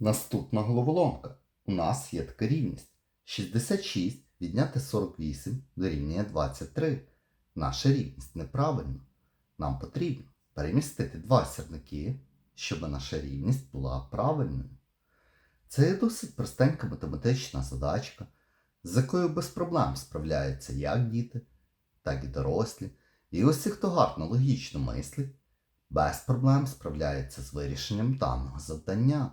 Наступна головоломка. У нас є така рівність. 66 відняти 48 дорівнює 23. Наша рівність неправильна. Нам потрібно перемістити два сірники, щоб наша рівність була правильною. Це є досить простенька математична задачка, з якою без проблем справляються як діти, так і дорослі. І усі, хто гарно логічно мислить, без проблем справляється з вирішенням даного завдання.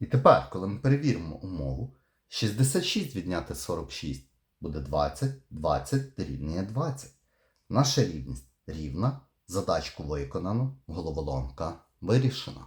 І тепер, коли ми перевіримо умову, 66 відняти 46 буде 20, 20 дорівнює 20. Наша рівність рівна, задачку виконано, головоломка вирішена.